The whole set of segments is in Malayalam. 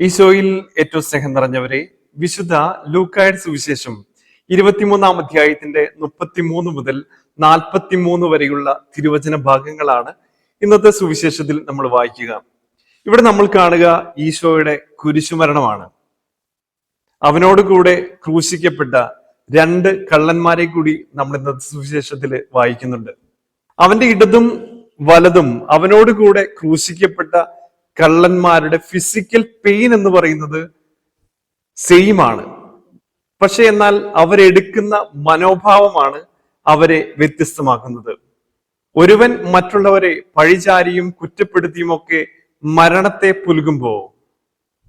ഈശോയിൽ ഏറ്റവും സ്നേഹം നിറഞ്ഞവരെ വിശുദ്ധ ലൂക്കായുടെ സുവിശേഷം ഇരുപത്തിമൂന്നാം അധ്യായത്തിന്റെ മുപ്പത്തിമൂന്ന് മുതൽ നാൽപ്പത്തിമൂന്ന് വരെയുള്ള തിരുവചന ഭാഗങ്ങളാണ് ഇന്നത്തെ സുവിശേഷത്തിൽ നമ്മൾ വായിക്കുക. ഇവിടെ നമ്മൾ കാണുക ഈശോയുടെ കുരിശുമരണമാണ്. അവനോട് കൂടെ ക്രൂശിക്കപ്പെട്ട രണ്ട് കള്ളന്മാരെ കൂടി നമ്മൾ ഇന്നത്തെ സുവിശേഷത്തിൽ വായിക്കുന്നുണ്ട്. അവന്റെ ഇടതും വലതും അവനോട് കൂടെ ക്രൂശിക്കപ്പെട്ട കള്ളന്മാരുടെ ഫിസിക്കൽ പെയിൻ എന്ന് പറയുന്നത് സെയിം ആണ്. പക്ഷെ എന്നാൽ അവരെടുക്കുന്ന മനോഭാവമാണ് അവരെ വ്യത്യസ്തമാക്കുന്നത്. ഒരുവൻ മറ്റുള്ളവരെ പഴിചാരിയും കുറ്റപ്പെടുത്തിയും ഒക്കെ മരണത്തെ പുലുകുമ്പോ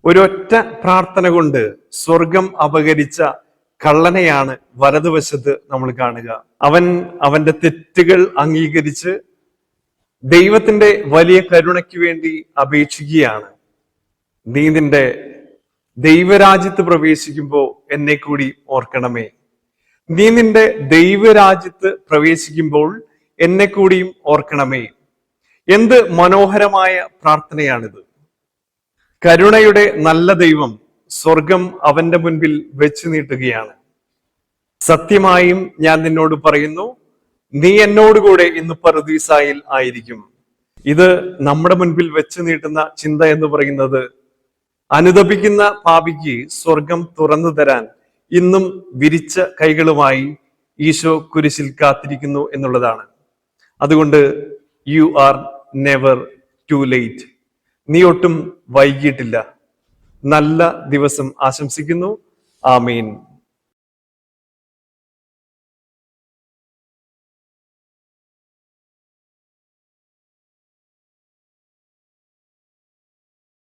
ഒരൊറ്റ പ്രാർത്ഥന കൊണ്ട് സ്വർഗം അപകരിച്ച കള്ളനെയാണ് വലതുവശത്ത് നമ്മൾ കാണുക. അവൻ അവന്റെ തെറ്റുകൾ അംഗീകരിച്ച് ദൈവത്തിന്റെ വലിയ കരുണയ്ക്ക് വേണ്ടി അപേക്ഷിക്കുകയാണ്. നീ നിന്റെ ദൈവരാജ്യത്ത് പ്രവേശിക്കുമ്പോൾ എന്നെ കൂടി ഓർക്കണമേ. നീ നിന്റെ ദൈവരാജ്യത്ത് പ്രവേശിക്കുമ്പോൾ എന്നെ കൂടിയും ഓർക്കണമേ. എന്ത് മനോഹരമായ പ്രാർത്ഥനയാണിത്. കരുണയുടെ നല്ല ദൈവം സ്വർഗം അവന്റെ മുൻപിൽ വെച്ച് നീട്ടുകയാണ്. സത്യമായും ഞാൻ നിന്നോട് പറയുന്നു നീ എന്നോടുകൂടെ ഇന്ന് പറുദീസായിൽ ആയിരിക്കും. ഇത് നമ്മുടെ മുൻപിൽ വെച്ച് നീട്ടുന്ന ചിന്ത എന്ന് പറയുന്നത് അനുദപിക്കുന്ന പാപിക്ക് സ്വർഗം തുറന്നു തരാൻ ഇന്നും വിരിച്ച കൈകളുമായി ഈശോ കുരിശിൽ കാത്തിരിക്കുന്നു എന്നുള്ളതാണ്. അതുകൊണ്ട് you are never too late. നീ ഒട്ടും വൈകിയിട്ടില്ല. നല്ല ദിവസം ആശംസിക്കുന്നു. ആമീൻ.